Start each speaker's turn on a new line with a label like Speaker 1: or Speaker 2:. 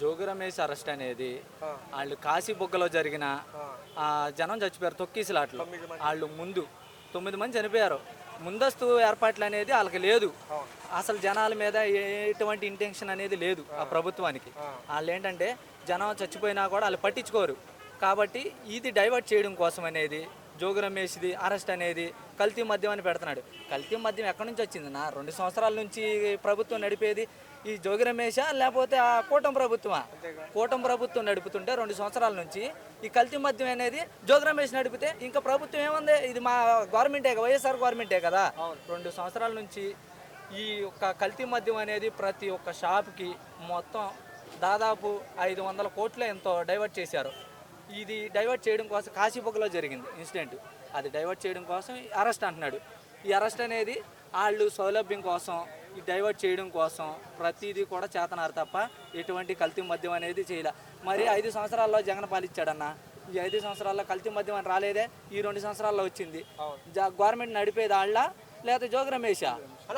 Speaker 1: Jogi Ramesh arrest అనేది వాళ్ళు కాశీ బుగ్గలో జరిగిన ఆ, జనం చచ్చిపోయారు తొక్కీసులాట్లో. వాళ్ళు ముందు తొమ్మిది మంది చనిపోయారు. ముందస్తు ఏర్పాట్లు అనేది వాళ్ళకి లేదు. అసలు జనాల మీద ఎటువంటి ఇంటెన్షన్ అనేది లేదు ఆ ప్రభుత్వానికి. వాళ్ళు ఏంటంటే జనం చచ్చిపోయినా కూడా వాళ్ళు పట్టించుకోరు. కాబట్టి ఇది డైవర్ట్ చేయడం కోసం అనేది జోగి రమేష్ది అరెస్ట్ అనేది కల్తీ మద్యం అని పెడుతున్నాడు. కల్తీ మద్యం ఎక్కడి నుంచి వచ్చింది? నా రెండు సంవత్సరాల నుంచి ప్రభుత్వం నడిపేది ఈ జోగి రమేషా లేకపోతే ఆ కూటమి ప్రభుత్వమా? కూటమి ప్రభుత్వం నడుపుతుంటే రెండు సంవత్సరాల నుంచి ఈ కల్తీ మద్యం అనేది జోగి రమేష్ నడిపితే ఇంకా ప్రభుత్వం ఏముంది? ఇది మా గవర్నమెంటే వైఎస్ఆర్ గవర్నమెంటే కదా. రెండు సంవత్సరాల నుంచి ఈ యొక్క కల్తీ మద్యం అనేది ప్రతి ఒక్క షాప్కి మొత్తం దాదాపు ఐదు వందల కోట్ల ఎంతో డైవర్ట్ చేశారు. ఇది డైవర్ట్ చేయడం కోసం కాశీబొగ్గలో జరిగింది ఇన్సిడెంట్. అది డైవర్ట్ చేయడం కోసం అరెస్ట్ అంటున్నాడు. ఈ అరెస్ట్ అనేది వాళ్ళు సౌలభ్యం కోసం ఈ డైవర్ట్ చేయడం కోసం ప్రతిదీ కూడా చేతనారు తప్ప ఎటువంటి కల్తీ మద్యం అనేది చేయలే. మరి ఐదు సంవత్సరాల్లో జగన్ పాలిచ్చాడన్న? ఈ ఐదు సంవత్సరాల్లో కల్తీ మద్యం అని రాలేదే? ఈ రెండు సంవత్సరాల్లో వచ్చింది. గవర్నమెంట్ నడిపేది వాళ్ళ లేకపోతే జోగి రమేషా?